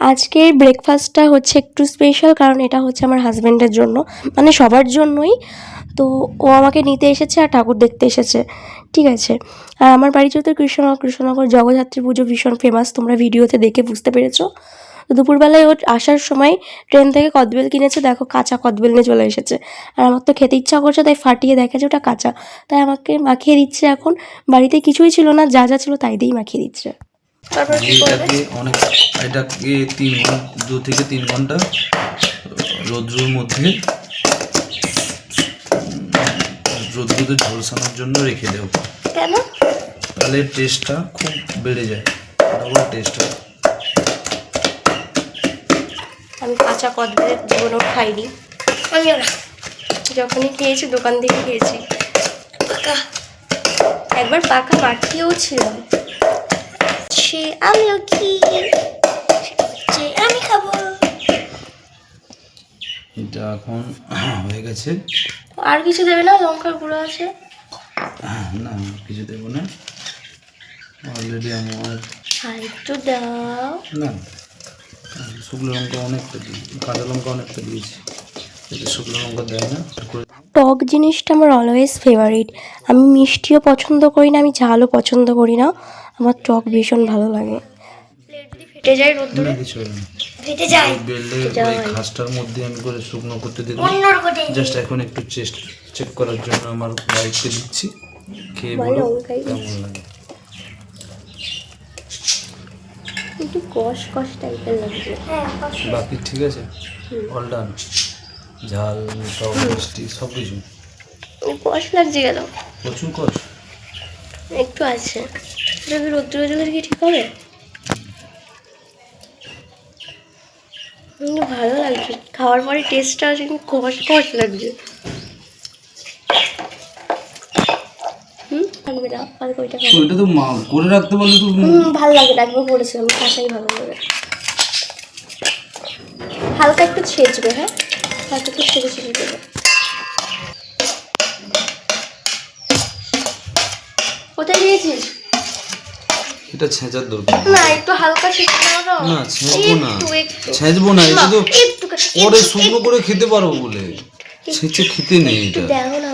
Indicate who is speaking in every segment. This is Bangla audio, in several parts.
Speaker 1: আজকের ব্রেকফাস্টটা হচ্ছে একটু স্পেশাল কারণ এটা হচ্ছে আমার হাজব্যান্ডের জন্য মানে সবার জন্যই। তো ও আমাকে নিতে এসেছে আর ঠাকুর দেখতে এসেছে। ঠিক আছে। আর আমার বাড়ি যেহেতু কৃষ্ণনগর কৃষ্ণনগর জগদ্ধাত্রী পুজো ভীষণ ফেমাস তোমরা ভিডিওতে দেখে বুঝতে পেরেছ। তো দুপুরবেলায় ও আসার সময় ট্রেন থেকে কদবেল কিনেছে, দেখো কাঁচা কদবেল নিয়ে চলে এসেছে। আর আমার তো খেতে ইচ্ছা করছে, তাই ফাটিয়ে দেখা যে ওটা কাঁচা। তাই আমাকে মাখিয়ে দিচ্ছে এখন। বাড়িতে কিছুই ছিল না, যা যা ছিল তাই দিয়েই মাখিয়ে দিচ্ছে। তারপর
Speaker 2: এটাকে অনেক এটাকে তিন দু থেকে তিন ঘণ্টা? রৌদ্রের মধ্যে রৌদ্রতে ঝলসানোর জন্য রেখে দেবো।
Speaker 1: কেন?
Speaker 2: তাহলে টেস্টটা খুব বেড়ে যায়। ডবল টেস্ট হয়
Speaker 1: আমি কাঁচা কদবেলের জীবনেও খাইনি। আমিও না যখনই খেয়েছি দোকান থেকে খেয়েছি। পাকা। একবার পাকা মাখিয়েও ছিলাম সে আমিও কি? সে আমি খাব।
Speaker 2: এটা এখন হয়ে গেছে।
Speaker 1: আর কিছু দেবে না? লঙ্কার গুঁড়ো আছে।
Speaker 2: না কিছু দেবো না। অলরেডি আমার
Speaker 1: একটু দাও।
Speaker 2: না শুকনো লঙ্কা অনেকটা দিই কাঁচা লঙ্কা অনেকটা দিয়েছি। শুকনো লঙ্কা দেয় না।
Speaker 1: টক জিনিসটা আমার অলওয়েজ ফেভারিট আমি মিষ্টিও পছন্দ করি না আমি ঝালও পছন্দ করি না। আমার টক ভীষণ ভালো লাগে। প্লেট ফেটে যায় রোদ্দুরে?
Speaker 2: কিছু হবে না
Speaker 1: ফেটে যায়?
Speaker 2: বেলে ওই ঘাসটার মধ্যে আমি করে শুকনো করতে দিলাম। জাস্ট এখন একটু চেস্ট চেক করার জন্য আমার ওয়াইফকে দিচ্ছি। খেয়ে বলো কেমন লাগে?
Speaker 1: একটু কষ কষ টাইপের লাগছে
Speaker 2: বাকি ঠিক আছে? অল ডান ঝাল টক মিষ্টি সব কিছু
Speaker 1: কষ লাগছে গেল
Speaker 2: প্রচুর কষ
Speaker 1: একটু আছে। এটা কি জলের কি ঠিক হবে? ভালো লাগছে। খাওয়ার পরে টেস্টটা আছে কিন্তু কষ কষ লাগছে। হুম? থাকবে না কালকে ওইটা খাব?
Speaker 2: তো মা করে রাখতে পারলে তো
Speaker 1: হুম ভালো লাগে না একবার বলেছিলাম কাঁচাই ভালো লাগে। হালকা একটু ছেঁচবে হ্যাঁ? একটু ছেঁচে ছেঁচে দেবে। কোথায় দিয়েছিস?
Speaker 2: এটা ছেঁচার দরকার।
Speaker 1: না একটু হালকা ছেঁচে দাও না
Speaker 2: ছেঁচবো না। ছেঁচবো না এটা তো পরে শুকনো করে খেতে পারব বলে। ছেঁচে খেতে নেই এটা।
Speaker 1: দেখো না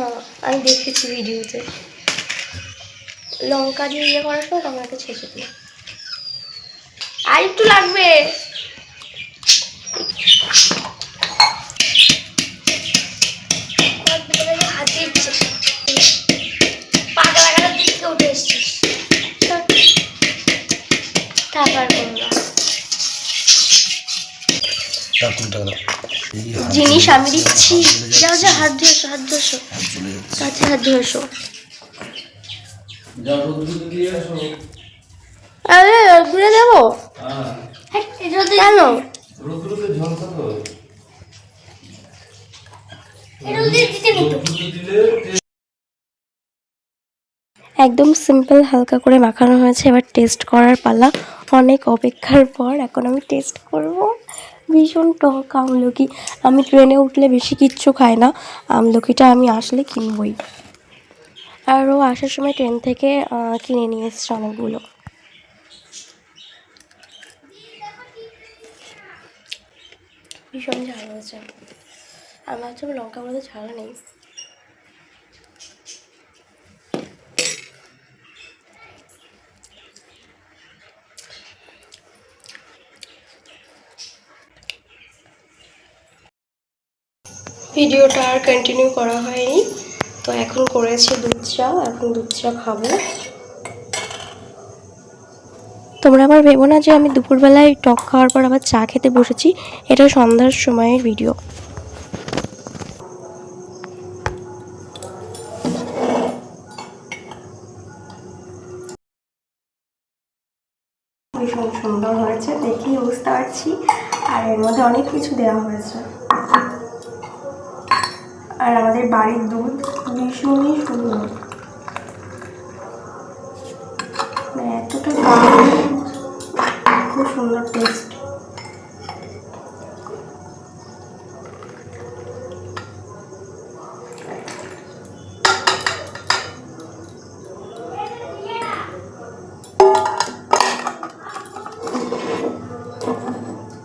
Speaker 1: আমি দেখেছি ভিডিওতে। লঙ্কা দিয়ে ইয়ে করার সময় একটা ছেঁচে দিই আর একটু লাগবে। জিনিস আমি দিচ্ছি। যাও যাও হাত এসো হাত
Speaker 2: যাচ্ছে
Speaker 1: কাছে হাত
Speaker 2: আসো
Speaker 1: আরে ঘুরে যাব?
Speaker 2: হ্যাঁ
Speaker 1: কেন? একদম সিম্পল হালকা করে মাখানো হয়েছে। এবার টেস্ট করার পালা। অনেক অপেক্ষার পর এখন আমি টেস্ট করব। ভীষণ টক আমলকি। আমি ট্রেনে উঠলে বেশি কিচ্ছু খাই না। আমলকিটা আমি আসলে কিনবই। আরও আসার সময় ট্রেন থেকে কিনে নিয়ে এসছে অনেকগুলো। ভীষণ ঝাল হয়েছে। আমার হচ্ছে লঙ্কা মধ্যে ঝাল নেই। ভিডিওটা আর কন্টিনিউ করা হয়নি। তো এখন করেছি দুধ চা এখন দুধ চা খাব। তোমরা আবার ভেবো না যে আমি দুপুরবেলায় টক খাওয়ার পর আবার চা খেতে বসেছি এটা সন্ধ্যার সময়ের ভিডিও ভীষণ সুন্দর হয়েছে দেখেই বুঝতে পারছি। আর এর মধ্যে অনেক কিছু দেওয়া হয়েছে। আর আমাদের বাড়ির দুধ ভীষণই সুন্দর। মানে এতটা খুব সুন্দর টেস্ট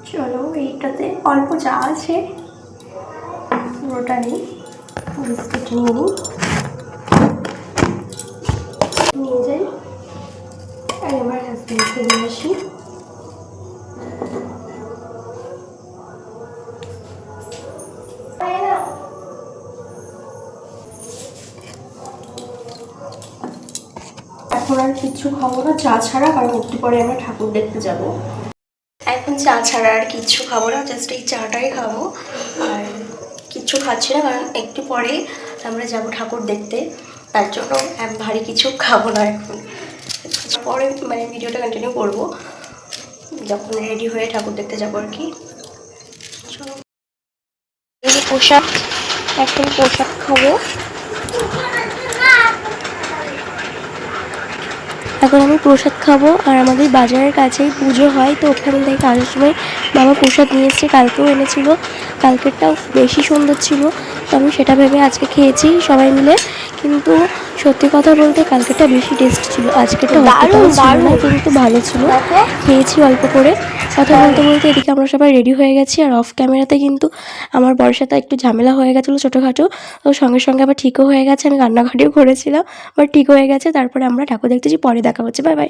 Speaker 1: চলো, এইটাতে অল্প চা আছে, পুরোটা নেই। বিস্কিট নিয়ে নিয়ে যাই। আর আমার হাজব্যান্ডকে নিয়ে আসি। এখন আর কিচ্ছু খাব না, চা ছাড়া, কারণ একটু পরে আমরা ঠাকুর দেখতে যাব। এখন চা ছাড়া আর কিচ্ছু খাব না জাস্ট এই চাটাই খাব। আর কিচ্ছু খাচ্ছি না, কারণ একটু পরে আমরা যাব ঠাকুর দেখতে। তার জন্য ভারী কিছু খাব না এখন। পরে মানে ভিডিওটা কন্টিনিউ করব। যখন রেডি হয়ে ঠাকুর দেখতে যাব আর কি। পোশাক, এখন পোশাক খাব। এখন আমি প্রসাদ খাব আর আমাদের বাজারের কাছেই পুজো হয় তো ওখান থেকে আসার সময় বাবা প্রসাদ নিয়ে এসছে কালকেও এনেছিল। কালকেরটাও বেশি সুন্দর ছিল তো আমি সেটা ভেবে আজকে খেয়েছি সবাই মিলে। কিন্তু সত্যি কথা বলতে কালকেরটা বেশি টেস্ট ছিল আজকেরটা কিন্তু ভালো ছিল। খেয়েছি অল্প করে। কথা বলতে বলতে এদিকে আমরা সবাই রেডি হয়ে গেছি, আর অফ ক্যামেরাতে কিন্তু আমার বরের সাথে একটু ঝামেলা হয়ে গেছিল ছোটোখাটো, তো সঙ্গে সঙ্গে আবার ঠিকও হয়ে গেছে, আমি রান্নাঘাটেও করেছিলাম বাট ঠিক হয়ে গেছে, তারপরে আমরা ঠাকুর দেখতেছি, পরে দেখা হচ্ছে বাই বাই